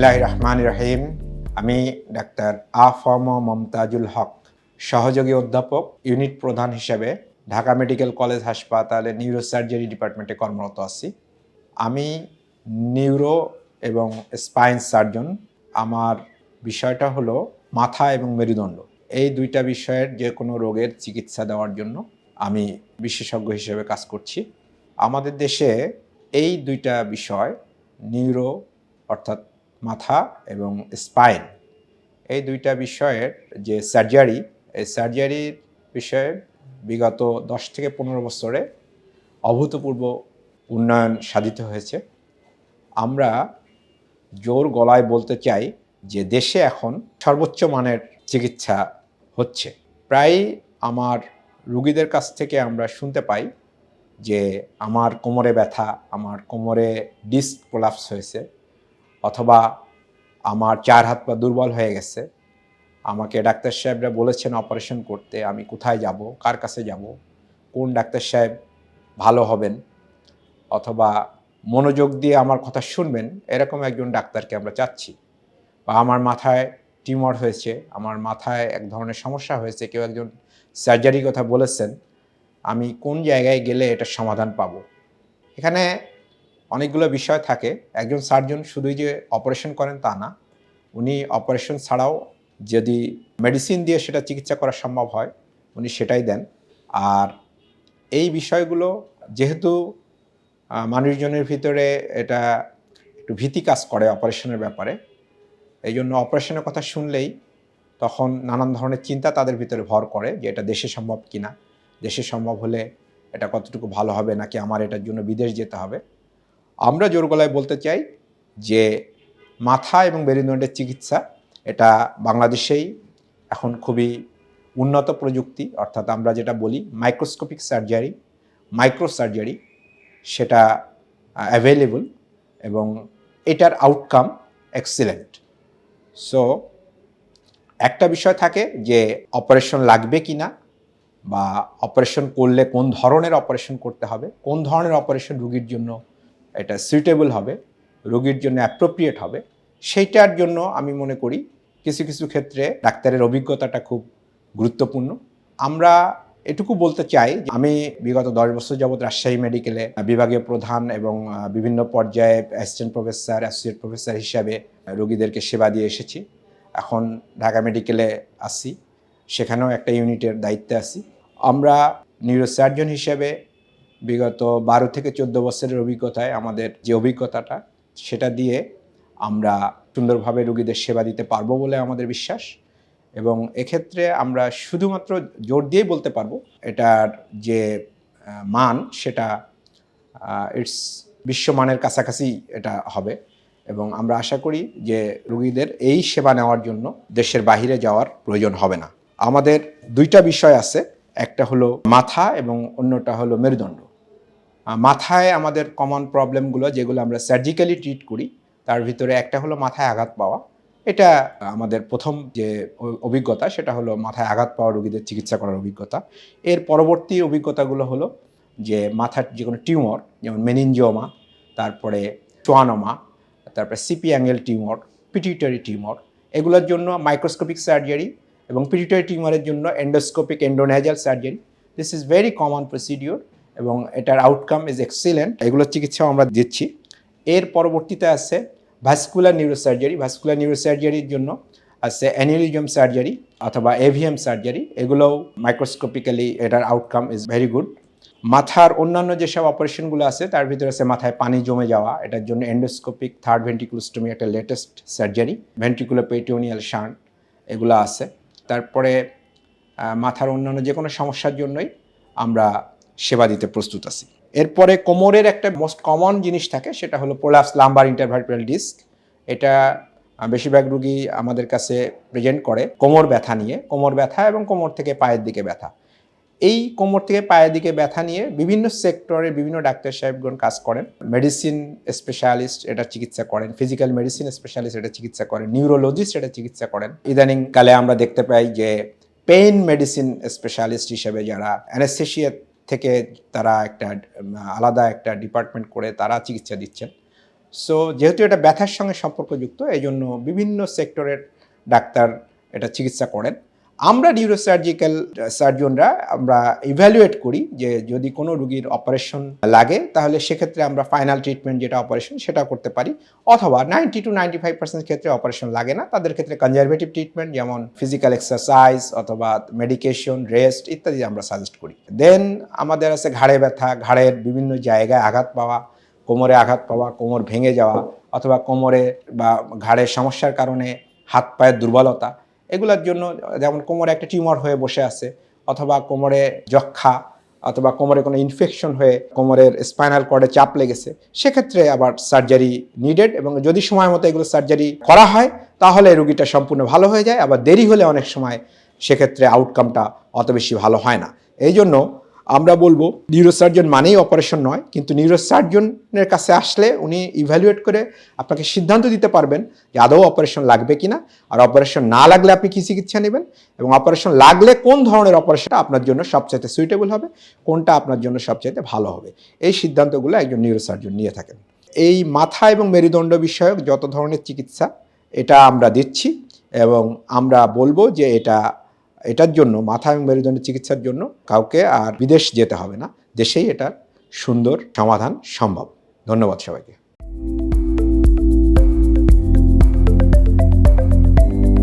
বিসমিল্লাহ রহমান রহিম আমি ডাক্তার আফম মমতাজুল হক, সহযোগী অধ্যাপক, ইউনিট প্রধান হিসেবে ঢাকা মেডিকেল কলেজ হাসপাতালে নিউরোসার্জারি ডিপার্টমেন্টে কর্মরত আছি। আমি নিউরো এবং স্পাইন সার্জন। আমার বিষয়টা হলো মাথা এবং মেরুদণ্ড। এই দুইটা বিষয়ের যে কোনো রোগের চিকিৎসা দেওয়ার জন্য আমি বিশেষজ্ঞ হিসেবে কাজ করছি। আমাদের দেশে এই দুইটা বিষয়, নিউরো অর্থাৎ মাথা এবং স্পাইন এই দুইটা বিষয়ের যে সার্জারি এই সার্জারির বিষয়ে বিগত দশ থেকে পনেরো বছরে অভূতপূর্ব উন্নয়ন সাধিত হয়েছে। আমরা জোর গলায় বলতে চাই যে দেশে এখন সর্বোচ্চ মানের চিকিৎসা হচ্ছে। প্রায় আমার রুগীদের কাছ থেকে আমরা শুনতে পাই যে আমার কোমরে ব্যথা, আমার কোমরে ডিস্ক কোলাপস হয়েছে। অথবা আমার চার হাত পা দুর্বল হয়ে গেছে, আমাকে ডাক্তার সাহেবরা বলেছেন অপারেশন করতে, আমি কোথায় যাব, কার কাছে যাব, কোন ডাক্তার সাহেব ভালো হবেন, অথবা মনোযোগ দিয়ে আমার কথা শুনবেন, এরকম একজন ডাক্তারকে আমরা চাচ্ছি। বা আমার মাথায় টিউমার হয়েছে, আমার মাথায় এক ধরনের সমস্যা হয়েছে, কেউ একজন সার্জারির কথা বলেছেন, আমি কোন জায়গায় গেলে এটার সমাধান পাবো? এখানে অনেকগুলো বিষয় থাকে। একজন সার্জন শুধুই যে অপারেশন করেন তা না, উনি অপারেশন ছাড়াও যদি মেডিসিন দিয়ে সেটা চিকিৎসা করা সম্ভব হয়, উনি সেটাই দেন। আর এই বিষয়গুলো যেহেতু মানুষজনের ভিতরে এটা একটু ভীতি কাজ করে অপারেশনের ব্যাপারে, এই জন্য অপারেশনের কথা শুনলেই তখন নানান ধরনের চিন্তা তাদের ভিতরে ভর করে যে এটা দেশে সম্ভব কিনা। দেশে সম্ভব হলে এটা কতটুকু ভালো হবে, নাকি আমার এটার জন্য বিদেশ যেতে হবে। আমরা জোর গলায় বলতে চাই যে মাথা এবং মেরুদণ্ডের চিকিৎসা এটা বাংলাদেশেই এখন খুবই উন্নত প্রযুক্তি, অর্থাৎ আমরা যেটা বলি মাইক্রোস্কোপিক সার্জারি মাইক্রো সার্জারি সেটা অ্যাভেলেবল এবং এটার আউটকাম এক্সিলেন্ট সো একটা বিষয় থাকে যে অপারেশন লাগবে কি না বা অপারেশন করলে কোন ধরনের অপারেশন করতে হবে, কোন ধরনের অপারেশন রুগীর জন্য এটা সুইটেবল হবে, রোগীর জন্য অ্যাপ্রোপ্রিয়েট হবে, সেইটার জন্য আমি মনে করি কিছু কিছু ক্ষেত্রে ডাক্তারের অভিজ্ঞতাটা খুব গুরুত্বপূর্ণ। আমরা এটুকু বলতে চাই আমি বিগত দশ বছর যাবৎ রাজশাহী মেডিকেলে বিভাগীয় প্রধান এবং বিভিন্ন পর্যায়ে অ্যাসিস্ট্যান্ট প্রফেসর অ্যাসোসিয়েট প্রফেসর হিসাবে রোগীদেরকে সেবা দিয়ে এসেছি। এখন ঢাকা মেডিকেলে আসি সেখানেও একটা ইউনিটের দায়িত্বে আছি। আমরা নিউরোসার্জন হিসেবে বিগত বারো থেকে চোদ্দ বছরের অভিজ্ঞতায় আমাদের যে অভিজ্ঞতাটা, সেটা দিয়ে আমরা সুন্দরভাবে রোগীদের সেবা দিতে পারব বলে আমাদের বিশ্বাস এবং এক্ষেত্রে আমরা শুধুমাত্র জোর দিয়েই বলতে পারব, এটার যে মান সেটা ইটস বিশ্বমানের কাছাকাছি এটা হবে এবং আমরা আশা করি যে রোগীদের এই সেবা নেওয়ার জন্য দেশের বাইরে যাওয়ার প্রয়োজন হবে না। আমাদের দুইটা বিষয় আছে, একটা হলো মাথা এবং অন্যটা হলো মেরুদণ্ড। মাথায় আমাদের কমন প্রবলেমগুলো যেগুলো আমরা সার্জিক্যালি ট্রিট করি, তার ভিতরে একটা হলো মাথায় আঘাত পাওয়া। এটা আমাদের প্রথম যে অভিজ্ঞতা, সেটা হলো মাথায় আঘাত পাওয়া রোগীদের চিকিৎসা করার অভিজ্ঞতা। এর পরবর্তী অভিজ্ঞতাগুলো হলো যে মাথার যে কোনো টিউমার যেমন মেনিনজিওমা তারপরে চোয়ানোমা তারপরে CP angle tumour pituitary tumour এগুলোর জন্য মাইক্রোস্কোপিক সার্জারি এবং পিটিউটারি টিউমারের জন্য endoscopic endonasal surgery this is very common procedure এবং এটার আউটকাম ইজ এক্সিলেন্ট এগুলোর চিকিৎসাও আমরা দিচ্ছি। এর পরবর্তীতে আছে ভাস্কুলার নিউরোসার্জারি ভাস্কুলার নিউরোসার্জারির জন্য আছে অ্যানিউরিজম সার্জারি অথবা এভিএম সার্জারি এগুলোও মাইক্রোস্কোপিক্যালি এটার আউটকাম ইজ ভেরি গুড মাথার অন্যান্য যেসব অপারেশনগুলো আছে, তার ভিতরে আছে মাথায় পানি জমে যাওয়া। এটার জন্য এন্ডোস্কোপিক থার্ড ভেন্টিকুলোস্টমি একটা লেটেস্ট সার্জারি ভেন্টিকুলো পেটিওনিয়াল শান এগুলো আছে। তারপরে মাথার অন্যান্য যে কোনো সমস্যার জন্যই আমরা সেবা দিতে প্রস্তুত আছি। এরপরে কোমরের একটা মোস্ট কমন জিনিস থাকে, সেটা হলো প্রোলাপস লাম্বার ইন্টারভার্টিব্রাল ডিস্ক এটা বেশিরভাগ রুগী আমাদের কাছে প্রেজেন্ট করে কোমর ব্যথা নিয়ে, কোমর ব্যথা এবং কোমর থেকে পায়ের দিকে ব্যথা। এই কোমর থেকে পায়ের দিকে ব্যথা নিয়ে বিভিন্ন সেক্টরে বিভিন্ন ডাক্তার সাহেবগণ কাজ করেন। মেডিসিন স্পেশালিস্ট এটা চিকিৎসা করেন ফিজিক্যাল মেডিসিন স্পেশালিস্ট এটা চিকিৎসা করেন নিউরোলজিস্ট এটা চিকিৎসা করেন। ইদানিং কালে আমরা দেখতে পাই যে পেইন মেডিসিন স্পেশালিস্ট হিসেবে যারা অ্যানেস্থেশিয়া থেকে তারা একটা আলাদা একটা ডিপার্টমেন্ট করে তারা চিকিৎসা দিচ্ছেন। সো যেহেতু এটা ব্যথার সঙ্গে সম্পর্কযুক্ত এই জন্য বিভিন্ন সেক্টরের ডাক্তার এটা চিকিৎসা করেন। আমরা নিউরোসার্জিক্যাল সার্জনরা আমরা ইভ্যালুয়েট করি যে যদি কোনো রুগীর অপারেশন লাগে, তাহলে সেক্ষেত্রে আমরা ফাইনাল ট্রিটমেন্ট যেটা অপারেশন সেটা করতে পারি। অথবা ninety two ninety five percent ক্ষেত্রে অপারেশন লাগে না, তাদের ক্ষেত্রে কনজারভেটিভ ট্রিটমেন্ট যেমন ফিজিক্যাল এক্সারসাইজ অথবা মেডিকেশন রেস্ট ইত্যাদি আমরা সাজেস্ট করি। দেন আমাদের আছে ঘাড়ে ব্যথা, ঘাড়ের বিভিন্ন জায়গায় আঘাত পাওয়া, কোমরে আঘাত পাওয়া, কোমর ভেঙে যাওয়া, অথবা কোমরে বা ঘাড়ের সমস্যার কারণে হাত পায়ের দুর্বলতা এগুলোর জন্য যেমন কোমরে একটা টিউমার হয়ে বসে আছে, অথবা কোমরে যক্ষা অথবা কোমরে কোনো ইনফেকশন হয়ে কোমরের স্পাইনাল কর্ডে চাপ লেগেছে, সেক্ষেত্রে আবার সার্জারি নিডেড এবং যদি সময় মতো এগুলো সার্জারি করা হয়, তাহলে রুগীটা সম্পূর্ণ ভালো হয়ে যায়, আবার দেরি হলে অনেক সময় সেক্ষেত্রে আউটকামটা অত বেশি ভালো হয় না। এই জন্য আমরা বলব নিউরোসার্জন মানেই অপারেশন নয়, কিন্তু নিউরোসার্জনের কাছে আসলে উনি ইভ্যালুয়েট করে আপনাকে সিদ্ধান্ত দিতে পারবেন যে আদৌ অপারেশন লাগবে কি না আর অপারেশন না লাগলে আপনি কী চিকিৎসা নেবেন, এবং অপারেশন লাগলে কোন ধরনের অপারেশনটা আপনার জন্য সবচাইতে সুইটেবল হবে, কোনটা আপনার জন্য সবচাইতে ভালো হবে। এই সিদ্ধান্তগুলো একজন নিউরোসার্জন নিয়ে থাকেন। এই মাথা এবং মেরুদণ্ড বিষয়ক যত ধরনের চিকিৎসা, এটা আমরা দিচ্ছি, এবং আমরা বলব যে এটা এটার জন্য, মাথা এবং মেরুদণ্ডের চিকিৎসার জন্য কাউকে আর বিদেশ যেতে হবে না। দেশেই এটার সুন্দর সমাধান সম্ভব। ধন্যবাদ সবাইকে।